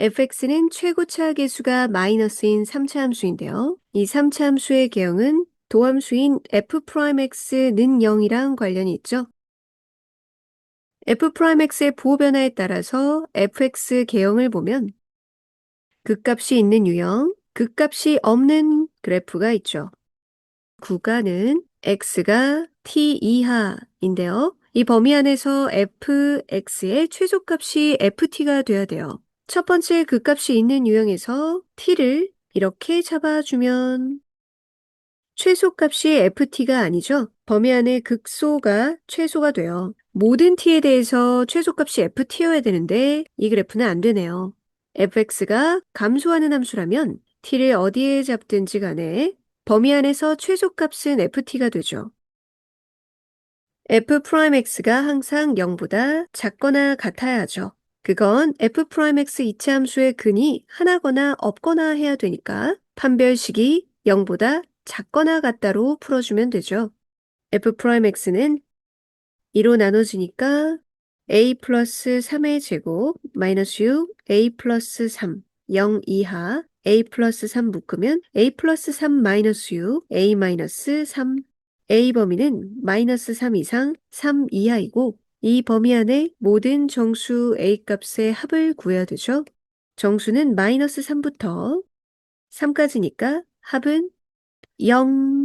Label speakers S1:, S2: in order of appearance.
S1: fx는 최고차 계수가 마이너스인 3차 함수인데요. 이 3차 함수의 개형은 도함수인 f'x는 0이랑 관련이 있죠. f'x의 보호변화에 따라서 fx 개형을 보면 극값이 있는 유형, 극값이 없는 그래프가 있죠. 구간은 x가 t 이하인데요. 이 범위 안에서 fx의 최소값이 ft가 돼야 돼요. 첫 번째 극값이 있는 유형에서 t를 이렇게 잡아주면 최소값이 ft가 아니죠. 범위 안에 극소가 최소가 돼요. 모든 t에 대해서 최소값이 ft여야 되는데 이 그래프는 안 되네요. fx가 감소하는 함수라면 t를 어디에 잡든지 간에 범위 안에서 최소값은 ft가 되죠. f'x가 항상 0보다 작거나 같아야 하죠. 그건 f'x 이차 함수의 근이 하나거나 없거나 해야 되니까 판별식이 0보다 작거나 같다로 풀어주면 되죠. f'x는 2로 나눠지니까 a 플러스 3의 제곱 마이너스 6 a 플러스 3 0 이하 a 플러스 3 묶으면 a 플러스 3 마이너스 6 a 마이너스 3 a 범위는 마이너스 3 이상 3 이하이고 이 범위 안에 모든 정수 a 값의 합을 구해야 되죠. 정수는 마이너스 3부터 3까지니까 합은 0